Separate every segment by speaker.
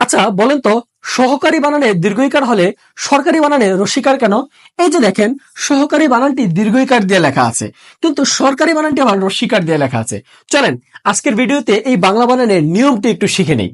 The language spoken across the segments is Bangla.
Speaker 1: আচ্ছা বলেন তো, সহকারী বানানে দীর্ঘইকার হলে সরকারি বানানে রসিকার কেন? এই যে দেখেন, সহকারী বানানটি দীর্ঘইকার দিয়ে লেখা আছে, কিন্তু সরকারি বানানটি আবার রসিকার দিয়ে লেখা আছে। চলেন, আজকের ভিডিওতে এই বাংলা বানানের নিয়মটি একটু শিখে নেই।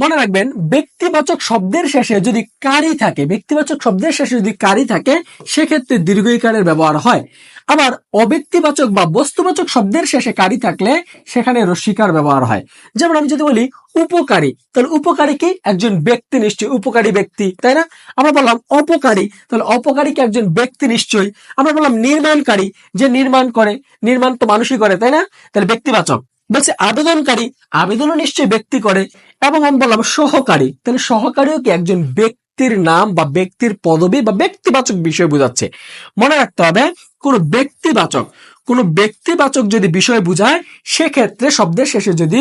Speaker 1: মনে রাখবেন, ব্যক্তিবাচক শব্দের শেষে যদি কারি থাকে, ব্যক্তিবাচক শব্দের শেষে যদি কারি থাকে, সেক্ষেত্রে দীর্ঘইকারের ব্যবহার হয়। আবার অব্যক্তিবাচক বা বস্তুবাচক শব্দের শেষে কারি থাকলে সেখানে রস্বীকার ব্যবহার হয়। যেমন আমি যদি বলি, উপকারী তাহলে উপকারী কি? একজন ব্যক্তি নিশ্চয়ই উপকারী ব্যক্তি, তাই না? আমরা বললাম, অপকারী তাহলে অপকারী কি একজন ব্যক্তি নিশ্চয়ই? আমরা বললাম, নির্মাণকারী যে নির্মাণ করে, নির্মাণ তো মানুষই করে, তাই না? তাহলে ব্যক্তিবাচক। বলছে, আবেদনকারী আবেদনও নিশ্চয়ই ব্যক্তি করে এবং আমি বললাম, সহকারী। তাহলে সহকারীও কি একজন ব্যক্তির নাম বা ব্যক্তির পদবি বা ব্যক্তিবাচক বিষয় বোঝাচ্ছে? মনে রাখতে হবে, কোন ব্যক্তিবাচক কোন ব্যক্তিবাচক যদি বিষয় বুঝায়, সেক্ষেত্রে শব্দের শেষে যদি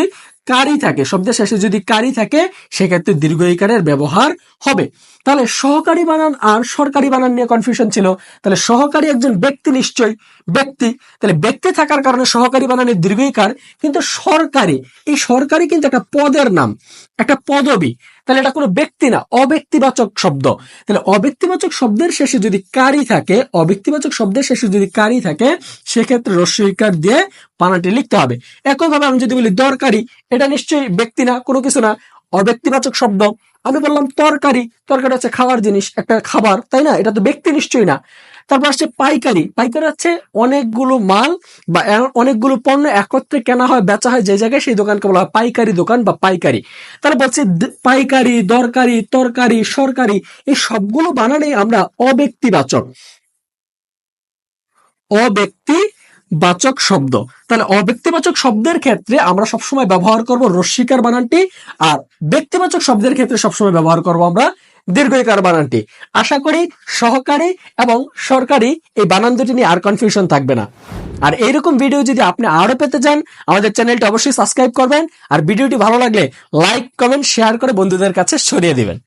Speaker 1: কারি থাকে, শব্দের শেষে যদি কারি থাকে, সেক্ষেত্রে দীর্ঘ ইকারের ব্যবহার হবে। তাহলে সহকারী বানান আর সরকারি বানান নিয়ে কনফিউশন ছিল। তাহলে সহকারী একজন ব্যক্তি নিশ্চয়ই, ব্যক্তি। তাহলে ব্যক্তি থাকার কারণে সহকারী বানানের দীর্ঘ ইকার কিন্তু সরকারি, এই সরকারি কিন্তু একটা পদের নাম, একটা পদবি তাহলে এটা কোনো ব্যক্তি না, অব্যক্তিবাচক শব্দ। তাহলে অব্যক্তিবাচক শব্দের শেষে যদি কারি থাকে, অব্যক্তিবাচক শব্দের শেষে যদি কারি থাকে, সেক্ষেত্রে রস্বইকার দিয়ে পানাটি লিখতে হবে। একইভাবে আমি যদি বলি দরকারি, এটা নিশ্চয়ই ব্যক্তি না, কোনো কিছু না, অব্যক্তিবাচক শব্দ। আমি বললাম তরকারি তরকারি হচ্ছে খাওয়ার জিনিস, একটা খাবার, তাই না? এটা তো ব্যক্তি নিশ্চয়ই না। তারপর আসছে পাইকারি। পাইকারি হচ্ছে অনেকগুলো মাল বা অনেকগুলো পণ্য একত্রে কেনা হয়, বেচা হয় যে জায়গায়, সেই দোকানকে বলা হয় পাইকারি দোকান বা পাইকারি। তাহলে বলছে পাইকারি, দরকারি, তরকারি, সরকারি, এই সবগুলো বানানেই আমরা অব্যক্তিবাচক। অব্যক্তি বাচক শব্দ। তাহলে অব্যক্তিবাচক শব্দের ক্ষেত্রে আমরা সবসময় ব্যবহার করব রস্বীকার বানানটি, আর ব্যক্তিবাচক শব্দের ক্ষেত্রে সবসময় ব্যবহার করব আমরা দীর্ঘইকার বানানটি। আশা করি সহকারী এবং সরকারি এই বানান দুটি নিয়ে আর কনফিউশন থাকবে না। আর এইরকম ভিডিও যদি আপনি আরও পেতে চান, আমাদের চ্যানেলটি অবশ্যই সাবস্ক্রাইব করবেন। আর ভিডিওটি ভালো লাগলে লাইক কমেন্ট শেয়ার করে বন্ধুদের কাছে ছড়িয়ে দিবেন।